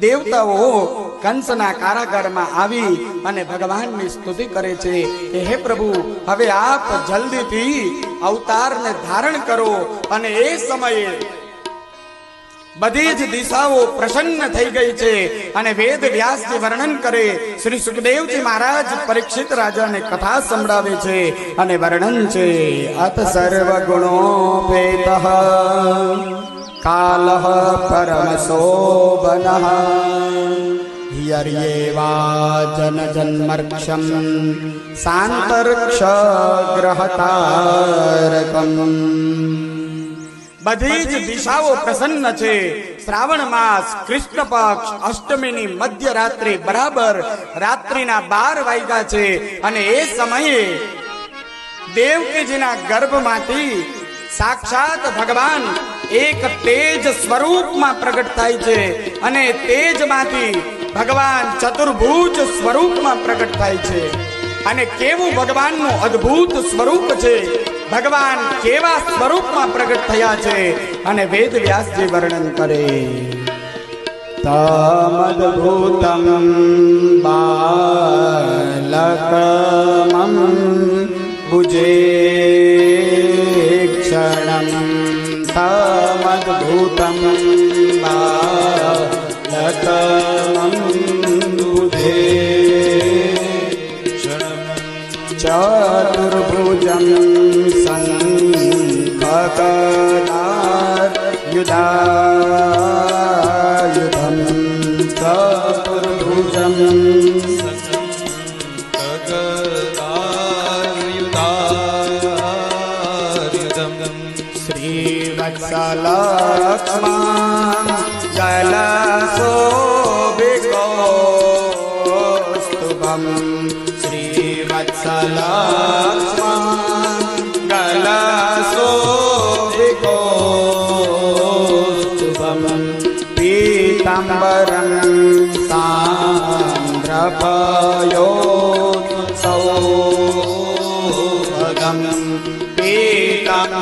દેવતાઓ કંસના કારાગારમાં આવી અને ભગવાનની સ્તુતિ કરે છે કે હે પ્રભુ, હવે આપ જલ્દીથી અવતારને ધારણ કરો અને એ સમયે બધી જ દિશાઓ પ્રસન્ન થઈ ગઈ છે અને વેદ વ્યાસજી વર્ણન કરે. શ્રી સુખદેવજી મહારાજ પરીક્ષિત રાજાને કથા સંભળાવે છે અને વર્ણન છે અત સર્વ ગુણોપેત યર્યેવાજન જન્મર્ક્ષમ સાંતર્ક્ષ ગ્રહતારકમ બધી જ દિશાઓ પ્રસન્ન છે શ્રાવણ માસ કૃષ્ણ પક્ષ અષ્ટમીની મધ્ય રાત્રિ બરાબર રાત્રિના બાર વાગ્યા છે અને એ સમયે દેવકીજીના ગર્ભમાંથી સાક્ષાત ભગવાન એક તેજ સ્વરૂપમાં પ્રગટ થાય છે અને તેજમાંથી ભગવાન ચતુર્ભુજ સ્વરૂપમાં પ્રગટ થાય છે. અને કેવું ભગવાનનું અદ્ભુત સ્વરૂપ છે? ભગવાન કેવા સ્વરૂપમાં પ્રગટ થયા છે? અને વેદ વ્યાસજી વર્ણન કરે. તમદ્ભૂતમ लतमन्दुधे चतुर्भुजं सङ्कतनायुधा श्रीवत्सलत्मा जलसोभिकोस्तुभम् गो जलसोभिकोस्तुभम् पीताम्बरं सान्द्रपयो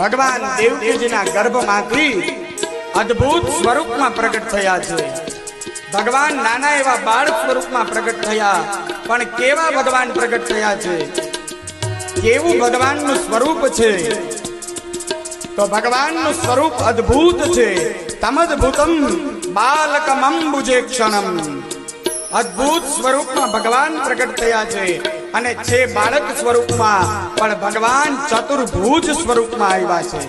ભગવાન દેવકીજીના ગર્ભમાંથી અદ્ભુત સ્વરૂપમાં પ્રગટ થયા છે. ભગવાન નાના એવા બાળ સ્વરૂપમાં પ્રગટ થયા, પણ કેવા ભગવાન પ્રગટ થયા છે? કેવું ભગવાનનું સ્વરૂપ છે? તો ભગવાનનું સ્વરૂપ અદ્ભુત છે. તમદ્ભુતમ બાલકમંબુજે ક્ષણમ. અદ્ભુત સ્વરૂપમાં ભગવાન પ્રગટ થયા છે. અને છે બાળક સ્વરૂપમાં, પણ ભગવાન ચતુર્ભુજ સ્વરૂપમાં આવ્યા છે.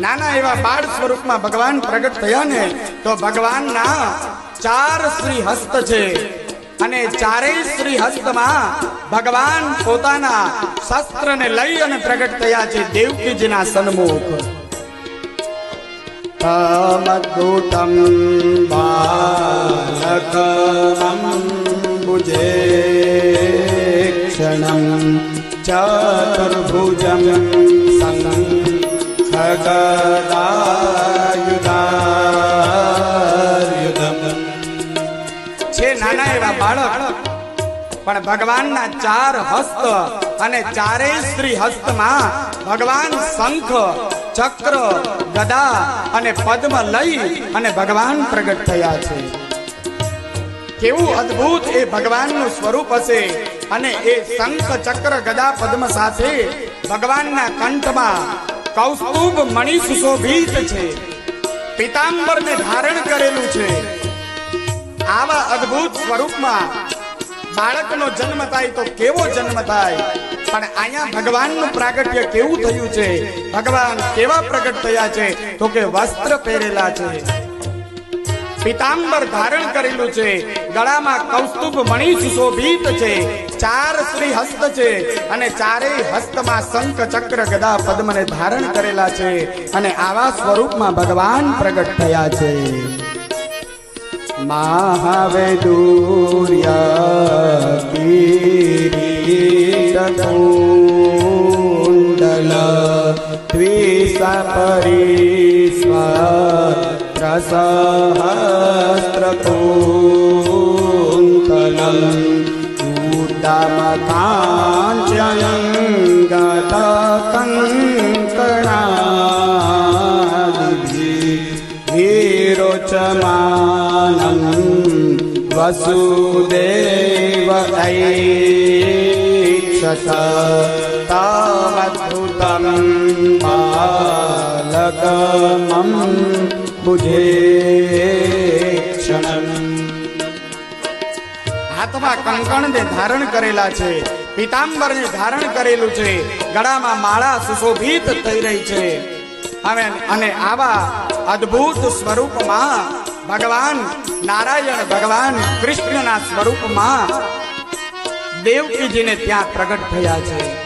નાના એવા બાળ સ્વરૂપમાં ભગવાન પ્રગટ થયા ને, તો ભગવાનના ચાર શ્રી હસ્ત છે. અને ચારેય શ્રી હસ્તમાં ભગવાન પોતાના શસ્ત્રને લઈ અને પ્રગટ થયા છે દેવકીજીના સન્મુખ. તમદ્ભુતમ બાલકમં ભુજે चतुर्भुजं सङ्गं સંખગદાયુધાયુધમ છે નાના એવા બાળક, પણ ભગવાનના ચાર હસ્ત અને ચારેય શ્રી હસ્તમાં ભગવાન શંખ, ચક્ર, ગદા અને પદ્મ લઈ અને ભગવાન પ્રગટ થયા છે. કેવું અદ્ભુત એ ભગવાનનું સ્વરૂપ હશે અને એ શંખ ચક્ર ગદા પદ્મ સાથે ભગવાનના કંઠમાં કૌસ્તુભ મણી સુશોભિત છે. પિતાંબરને ધારણ કરેલું છે. આવા અદ્ભુત સ્વરૂપમાં બાળકનો જન્મ થાય તો કેવો જન્મ થાય? પણ અહીંયા ભગવાનનું પ્રાગટ્ય કેવું થયું છે? ભગવાન કેવા પ્રગટ થયા છે? તો કે વસ્ત્ર પહેરેલા છે. પીતાંબર ધારણ કરેલું છે. ગળામાં કૌસ્તુભ મણી સુશોભિત છે. ચાર શ્રી હસ્ત છે અને ચારેય હસ્તમાં શંખ, ચક્ર, ગદા, પદ્મને ધારણ કરેલા છે અને આવા સ્વરૂપમાં ભગવાન પ્રગટ થયા છે. મહાવેદુર્ય કુંડલ ત્રિસપરી સ્વ રસ मता जयं गतकङ्कणा गीरोचमानं वसुदेव ऐक्षसताद्भुतरं पालगमं હાથમાં કંકણ ને ધારણ કરેલા છે પીતાંબર ને ધારણ કરેલું છે, ગળામાં માળા સુશોભિત થઈ રહી છે. હવે અને આવા અદ્ભુત સ્વરૂપમાં ભગવાન નારાયણ, ભગવાન કૃષ્ણના સ્વરૂપમાં દેવકીજીને ત્યાં પ્રગટ થયા છે.